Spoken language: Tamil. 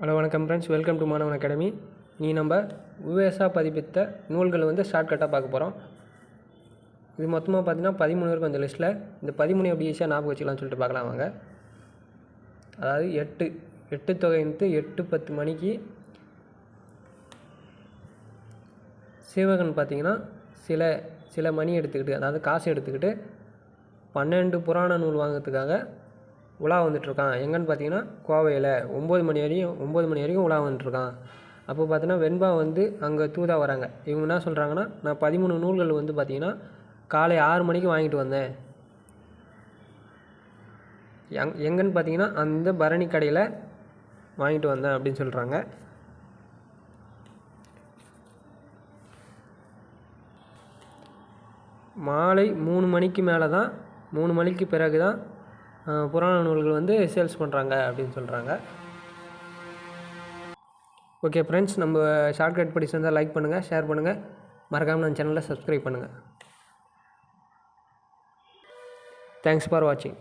ஹலோ வணக்கம் friends welcome to Manavan academy நீ நம்ம உவேசா பதிப்பித்த நூல்கள் வந்து ஷார்ட்கட்டாக பார்க்க போகிறோம் இது மொத்தமாக பார்த்தீங்கன்னா பதிமூணு இருக்கும் அந்த லிஸ்ட்டில் இந்த பதிமூணு எப்படி ஈஸியாக ஞாபகம் வச்சுக்கலாம்னு சொல்லிட்டு பார்க்கலாம் வாங்க. அதாவது எட்டு எட்டு தொகைன்ட்டு எட்டு பத்து மணிக்கு சிவகன் பார்த்தீங்கன்னா சில சில மணி எடுத்துக்கிட்டு அதாவது காசு எடுத்துக்கிட்டு பன்னெண்டு புராண நூல் வாங்கிறதுக்காக உலா வந்துட்டுருக்கான். எங்கன்னு பார்த்தீங்கன்னா கோவையில். ஒம்பது மணி வரையும் ஒம்பது மணி வரைக்கும் உலா வந்துட்டுருக்கான். அப்போ பார்த்தீங்கன்னா வெண்பா வந்து அங்கே தூதா வராங்க. இவங்க என்ன சொல்கிறாங்கன்னா நான் பதிமூணு நூல்கள் வந்து பார்த்தீங்கன்னா காலை ஆறு மணிக்கு வாங்கிட்டு வந்தேன். எங் எங்கன்னு பார்த்தீங்கன்னா அந்த பரணி கடையில் வாங்கிட்டு வந்தேன் அப்படின்னு சொல்கிறாங்க மாலை மூணு மணிக்கு மேலே தான் மூணு மணிக்கு பிறகு தான் புராண நூல்கள் வந்து சேல்ஸ் பண்ணுறாங்க அப்படின்னு சொல்கிறாங்க ஓகே ஃப்ரெண்ட்ஸ் நம்ம ஷார்ட்கட் படிச்சிருந்தால் லைக் பண்ணுங்கள் ஷேர் பண்ணுங்கள் மறக்காமல் நம்ம சேனலை சப்ஸ்கிரைப் பண்ணுங்கள் தேங்க்ஸ் ஃபார் வாட்சிங்